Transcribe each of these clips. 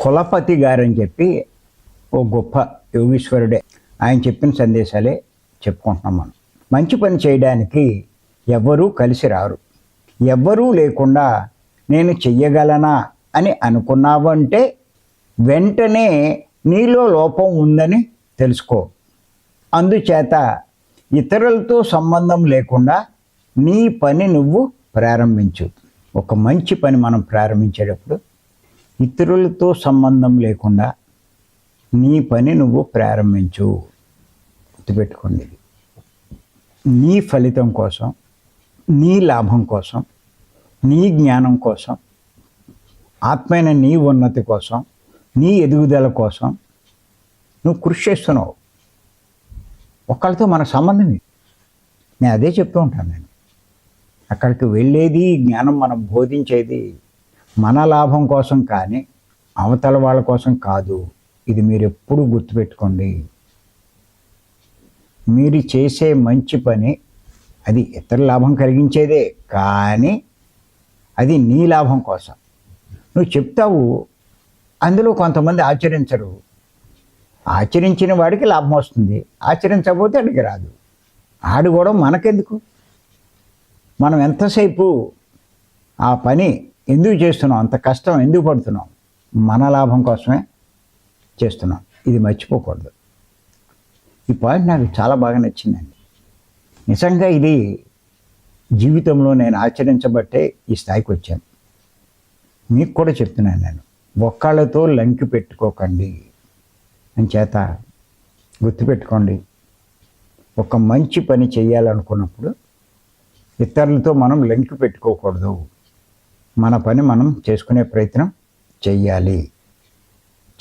కులపతి గారని చెప్పి ఓ గొప్ప యోగీశ్వరుడే ఆయన చెప్పిన సందేశాలే చెప్పుకుంటున్నాం మనం. మంచి పని చేయడానికి ఎవ్వరూ కలిసి రారు. ఎవ్వరూ లేకుండా నేను చెయ్యగలనా అని అనుకున్నావంటే వెంటనే నీలో లోపం ఉందని తెలుసుకో. అందుచేత ఇతరులతో సంబంధం లేకుండా నీ పని నువ్వు ప్రారంభించు. ఒక మంచి పని మనం ప్రారంభించేటప్పుడు ఇతరులతో సంబంధం లేకుండా నీ పని నువ్వు ప్రారంభించు. గుర్తుపెట్టుకోండి. నీ ఫలితం కోసం నీ లాభం కోసం నీ జ్ఞానం కోసం ఆత్మైన నీ ఉన్నతి కోసం నీ ఎదుగుదల కోసం నువ్వు కృషి చేస్తున్నావు. ఒకళ్ళతో మన సంబంధం నేను అదే చెప్తూ ఉంటాను నేను. అక్కడికి వెళ్ళేది జ్ఞానం మనం బోధించేది మన లాభం కోసం కానీ అవతల వాళ్ళ కోసం కాదు. ఇది మీరు ఎప్పుడు గుర్తుపెట్టుకోండి. మీరు చేసే మంచి పని అది ఇతర లాభం కలిగించేదే. కానీ అది నీ లాభం కోసం. నువ్వు చెప్తావు అందులో కొంతమంది ఆచరించరు. ఆచరించిన వాడికి లాభం వస్తుంది. ఆచరించకపోతే అడిగి రాదు. ఆడు కూడా మనకెందుకు? మనం ఎంతసేపు ఆ పని ఎందుకు చేస్తున్నాం అంత కష్టం ఎందుకు పడుతున్నాం మన లాభం కోసమే చేస్తున్నాం ఇది మర్చిపోకూడదు. ఈ పాయింట్ నాకు చాలా బాగా నచ్చిందండి. నిజంగా ఇది జీవితంలో నేను ఆచరించబట్టే ఈ స్థాయికి వచ్చాను. మీకు కూడా చెప్తున్నాను నేను. ఒక్కళ్ళతో లంకి పెట్టుకోకండి. అని చేత గుర్తుపెట్టుకోండి. ఒక మంచి పని చేయాలనుకున్నప్పుడు ఇతరులతో మనం లింక్ పెట్టుకోకూడదు. మన పని మనం చేసుకునే ప్రయత్నం చెయ్యాలి.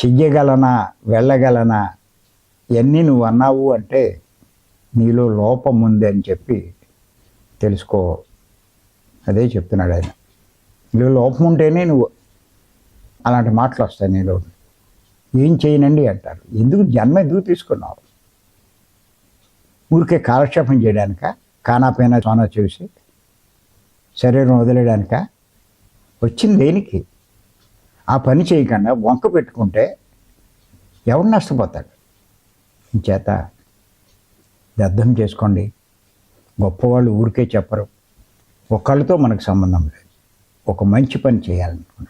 చెయ్యగలనా వెళ్ళగలనా ఇవన్నీ నువ్వు అన్నావు అంటే నీలో లోపం ఉంది అని చెప్పి తెలుసుకో. అదే చెప్తున్నాడు ఆయన. నీలో లోపం ఉంటేనే నువ్వు అలాంటి మాటలు వస్తాయి నీలో. ఏం చేయనండి అంటారు. ఎందుకు జన్మ ఎందుకు తీసుకున్నావు? ఊరికే కాలక్షేపం చేయడానిక? కానాపైన సోనా చూసి? శరీరం వదిలేయడానిక? వచ్చింది దేనికి? ఆ పని చేయకుండా వంక పెట్టుకుంటే ఎవడు నష్టపోతాడు? చేత వ్యర్థం అర్థం చేసుకోండి. గొప్పవాళ్ళు ఊరికే చెప్పరు. ఒకళ్ళతో మనకు సంబంధం లేదు. ఒక మంచి పని చేయాలనుకున్నాం